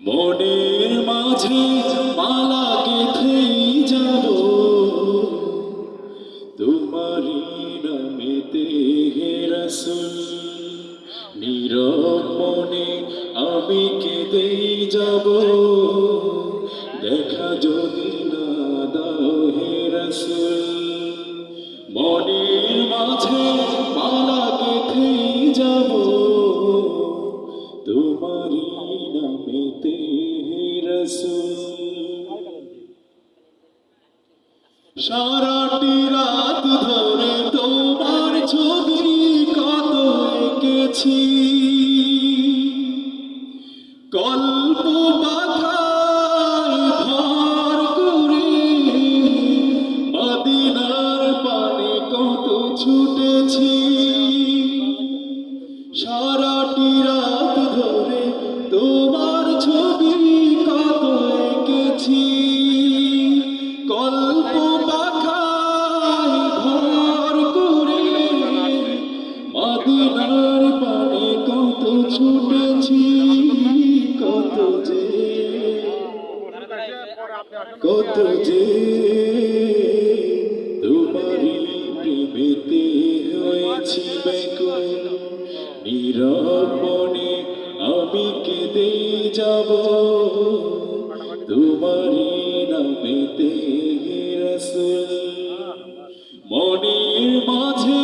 মনের মাঝে মালা গেথেই যাব। তোমারি নামেতে হে রসুল, নীরব মনে আমি কেঁদেই যাব। দেখা যদি সারাটি রাত ধরে তোমার ছবি কত এঁকেছি। কল্প পাথায় ভর করে মদিনার পানে কত ছুটেছি। মদিনার পানে কত ছুটেছি, কত যে কত যে প্রেমেতে হয়েছি নীরব মনে আমি কেঁদে যাব, তোমারই নামেতে রসুল। মনের মাঝে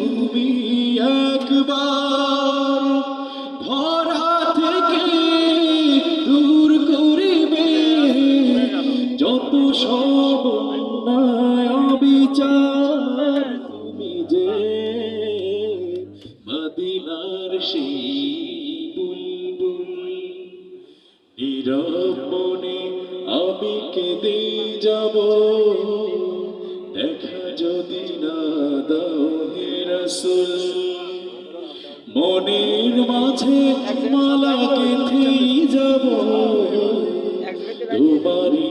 তুমি যে মদিনার সেই বুলবুল নীরব মনে আমি কেঁদে যাব। দেখা যদি না দাও হে রসুল মনের মাঝে মালা গেথেই যাব। তোমারি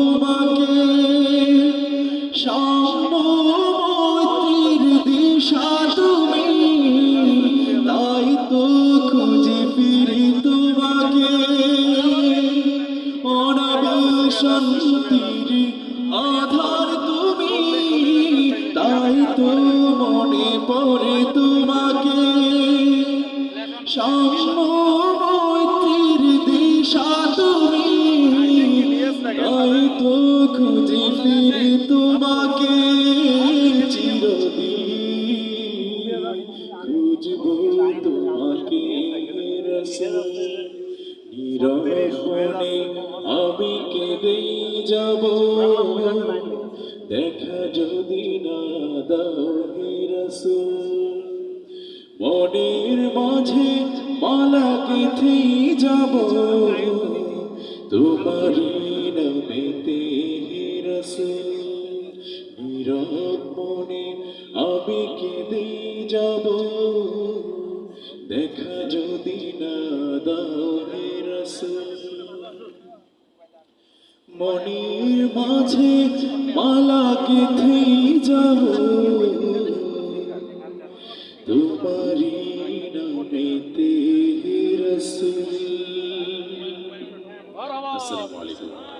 তো মনে পড়ে তোমাকে। সাম্যমৈত্রীর দিশা তুমি। তো খুঁজে ফিরি তোমাকে চিরদিন। খুঁজবো তোমাকে নীরবনে আমি কেঁদেই যাব। দেখা যদি না দাও মনের মাঝে মালা গেথেই যাব। তোমার নামেতে রসুল মনে আমি কেঁদেই যাব। দেখা যদি না দাও রসুল মনির মাঝে মালা গেথেই যাব। তোমারি নামেতে রসুল। আসসালামু আলাইকুম।